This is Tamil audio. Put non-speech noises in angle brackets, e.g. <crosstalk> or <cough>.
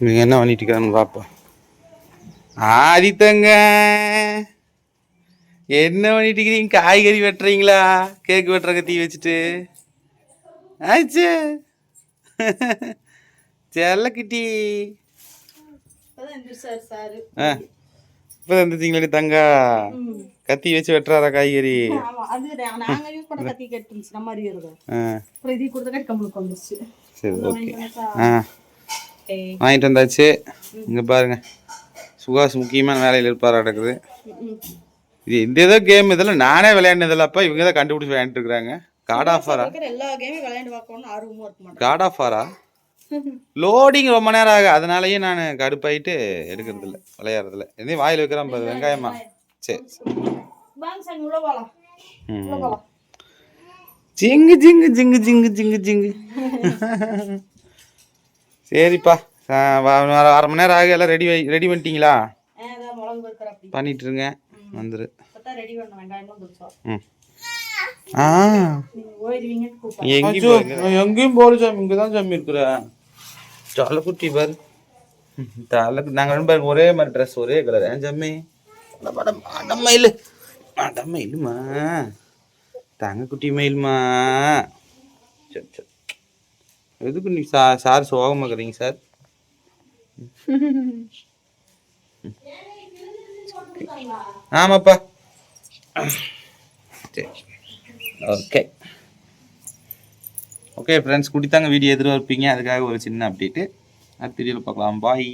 இவங்க என்ன பண்ணிட்டு இருக்கான்னு பார்ப்போம் ஆதித்தங்க என்ன பண்ணிட்டு இருக்கிறீங்க காய்கறி வெட்டுறீங்களா? கேக் வெட்டுற கத்தி வச்சுட்டு. ஆச்சு செல்லக்கிட்டி சார். ஆ இப்போ வந்துட்டீங்களே தங்கா. கத்தி வச்சு வெட்டுறாரா காய்கறி? ஆ. சரி ஓகே ஆ. வாங்கிட்டு வந்தாச்சு. இங்கே பாருங்க. சுகாஸ் முக்கியமான வேலையில் இருப்பார் நடக்குது. இது இந்த ஏதோ கேம் இதெல்லாம் நானே விளையாடினதில்லப்பா இவங்க தான் கண்டுபிடிச்சி விளையாண்டுட்டு இருக்கிறாங்க காட் ஆஃபாரா காட் ஆஃபாரா லோடிங் ரொம்ப நேரம் ஆகும் அதனாலயே நான் கடுப்பாயிட்டு எடுக்கிறது இல்லை விளையாடுறதில்ல. எதையும் வாயில் வைக்கிறான் வெங்காயமா? சரி. ஜிங்கு ஜிங்கு ஜிங்கு ஜிங்கு ஜிங்கு ஜிங்கு. <laughs> சரிப்பா. அரை மணி நேரம் ஆக எல்லாம் ரெடி ரெடி பண்ணிட்டீங்களா? ஆ, அதான் மிளகு இருக்கிற அப்படி. பண்ணிட்டு இருங்க வந்துரு. ம். ஆ. எங்கேயும் எங்கேயும் போல சாமி. இங்கே தான் சாமி இருக்கிறேன் தலை குட்டி பாரு. தலை நாங்கள் ரெண்டு பேரும் ஒரே மாதிரி ட்ரெஸ் ஒரே கலர் ஏன் சாமி? அடமயில் அடமயிலுமா தங்க குட்டி மயிலுமா. சரி சரி. எதுக்கு நீ சா சார் சோகமாக இருக்கிறீங்க சார்? ஆமாப்பா. சரி. ஓகே. ஓகே ஃப்ரெண்ட்ஸ் குடித்தாங்க வீடியோ எதிர்பார்ப்பீங்க. அதுக்காக ஒரு சின்ன அப்டேட்டு அடுத்த வீடியோவில் பார்க்கலாம். பாய்